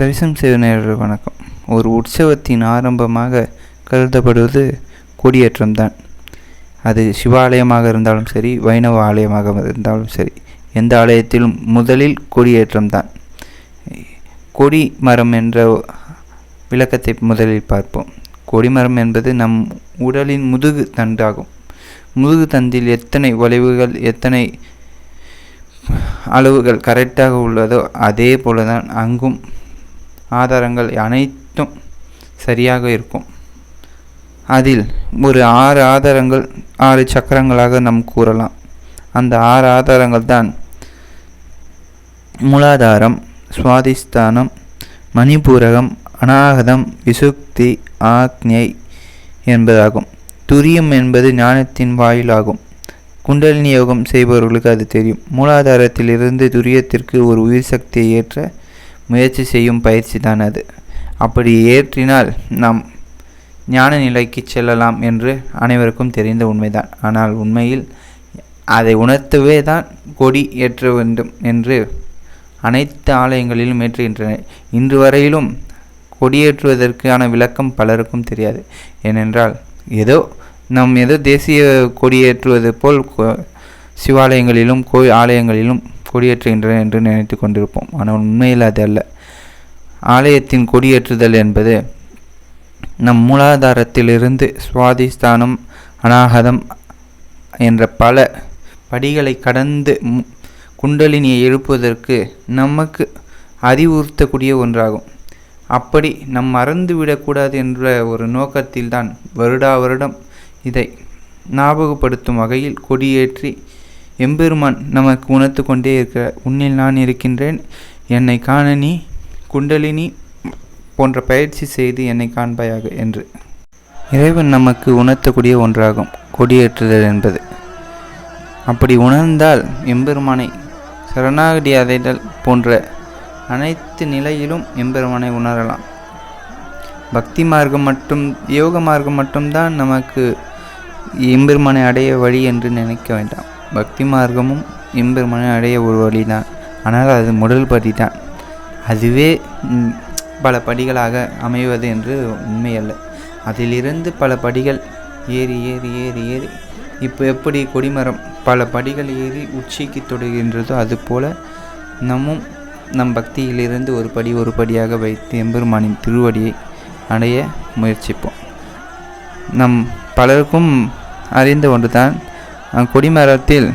தரிசனம் செய்வதற்கு வணக்கம். ஒரு உற்சவத்தின் ஆரம்பமாக கருதப்படுவது கொடியேற்றம்தான். அது சிவாலயமாக இருந்தாலும் சரி வைணவ ஆலயமாக இருந்தாலும் சரி எந்த ஆலயத்திலும் முதலில் கொடியேற்றம்தான். கொடி மரம் என்ற விளக்கத்தை முதலில் பார்ப்போம். கொடிமரம் என்பது நம் உடலின் முதுகு தண்டாகும். முதுகு தண்டில் எத்தனை வளைவுகள் எத்தனை அளவுகள் கரெக்டாக உள்ளதோ அதே போல தான் அங்கும் ஆதாரங்கள் அனைத்தும் சரியாக இருக்கும். அதில் ஒரு ஆறு ஆதாரங்கள் ஆறு சக்கரங்களாக நாம் கூறலாம். அந்த ஆறு ஆதாரங்கள் தான் மூலாதாரம் சுவாதிஸ்தானம் மணிபூரகம் அநாகதம் விசுக்தி ஆக்ஞை என்பதாகும். துரியம் என்பது ஞானத்தின் வாயிலாகும். குண்டலினி யோகம் செய்பவர்களுக்கு அது தெரியும். மூலாதாரத்திலிருந்து துரியத்திற்கு ஒரு உயிர் சக்தியை ஏற்ற முயற்சி செய்யும் பயிற்சி தான் அது. அப்படி ஏற்றினால் நாம் ஞான நிலைக்கு செல்லலாம் என்று அனைவருக்கும் தெரிந்த உண்மைதான். ஆனால் உண்மையில் அதை உணர்த்தவே தான் கொடி ஏற்ற வேண்டும் என்று அனைத்து ஆலயங்களிலும் ஏற்றுகின்றன. இன்று வரையிலும் கொடியேற்றுவதற்கான விளக்கம் பலருக்கும் தெரியாது. ஏனென்றால் ஏதோ நம் ஏதோ தேசிய கொடியேற்றுவது போல் சிவாலயங்களிலும் கோயில் ஆலயங்களிலும் கொடியேற்றுகின்றன என்று நினைத்து கொண்டிருப்போம். ஆனால் உண்மையில் அது அல்ல. ஆலயத்தின் கொடியேற்றுதல் என்பது நம் மூலாதாரத்திலிருந்து சுவாதிஸ்தானம் அநாகதம் என்ற பல படிகளை கடந்து குண்டலினியை எழுப்புவதற்கு நமக்கு அறிவுறுத்தக்கூடிய ஒன்றாகும். அப்படி நம் மறந்துவிடக்கூடாது என்ற ஒரு நோக்கத்தில்தான் வருடா வருடம் இதை ஞாபகப்படுத்தும் வகையில் கொடியேற்றி எம்பெருமான் நமக்கு உணர்த்து கொண்டே இருக்கிற உன்னில் நான் இருக்கின்றேன் என்னை காண நீ குண்டலினி போன்ற பயிற்சி செய்து என்னை காண்பாயாக என்று. இறைவன் நமக்கு உணர்த்தக்கூடிய ஒன்றாகும் கொடியேற்றுதல் என்பது. அப்படி உணர்ந்தால் எம்பெருமானை சரணாகதி அடைதல் போன்ற அனைத்து நிலையிலும் எம்பெருமானை உணரலாம். பக்தி மார்க்கம் மட்டும் யோக மார்க்கம் மட்டும்தான் நமக்கு எம்பெருமானை அடைய வழி என்று நினைக்க வேண்டாம். பக்தி மார்க்கமும் எம்பெருமானை அடைய ஒரு வழி தான் ஆனால் அது முதல் படி தான் அதுவே பல படிகளாக அமைவது என்று உண்மையல்ல. அதிலிருந்து பல படிகள் ஏறி ஏறி ஏறி ஏறி இப்போ எப்படி கொடிமரம் பல படிகள் ஏறி உச்சிக்கு தொடுகின்றதோ அதுபோல் நம்மும் நம் பக்தியிலிருந்து ஒரு படி ஒரு படியாக வைத்து எம்பெருமானின் திருவடியை அடைய முயற்சிப்போம். நம் பலருக்கும் அறிந்த ஒன்றுதான் கொடிமரத்தில்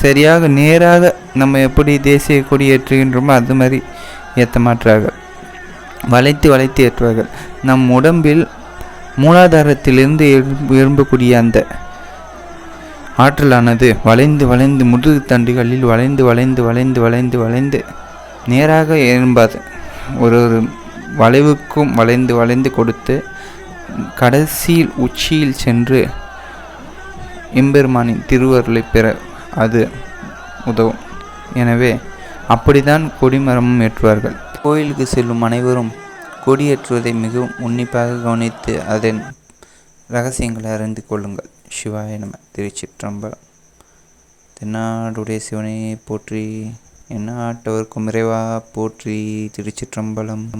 சரியாக நேராக நம்ம எப்படி தேசிய கொடி ஏற்றுகின்றோமோ அது மாதிரி ஏற்ற மாற்றார்கள் வளைத்து வளைத்து ஏற்றுவார்கள். நம் உடம்பில் மூலாதாரத்திலிருந்து எழும்பக்கூடிய அந்த ஆற்றலானது வளைந்து வளைந்து முதுகு தண்டுகளில் வளைந்து வளைந்து வளைந்து வளைந்து வளைந்து நேராக எழும்பாது ஒரு ஒரு வளைவுக்கும் வளைந்து வளைந்து கொடுத்து கடைசியில் உச்சியில் சென்று எம்பெருமானின் திருவருளை பெற அது உதவும். எனவே அப்படித்தான் கொடிமரமும் ஏற்றுவார்கள். கோயிலுக்கு செல்லும் அனைவரும் கொடியேற்றுவதை மிகவும் உன்னிப்பாக கவனித்து அதன் ரகசியங்களை அறிந்து கொள்ளுங்கள். சிவாய நம. திருச்சிற்றம்பலம். தென்னாடுடைய சிவனையை போற்றி என்ன ஆட்டவர்க்கும் இறைவா போற்றி திருச்சிற்றம்பலம்.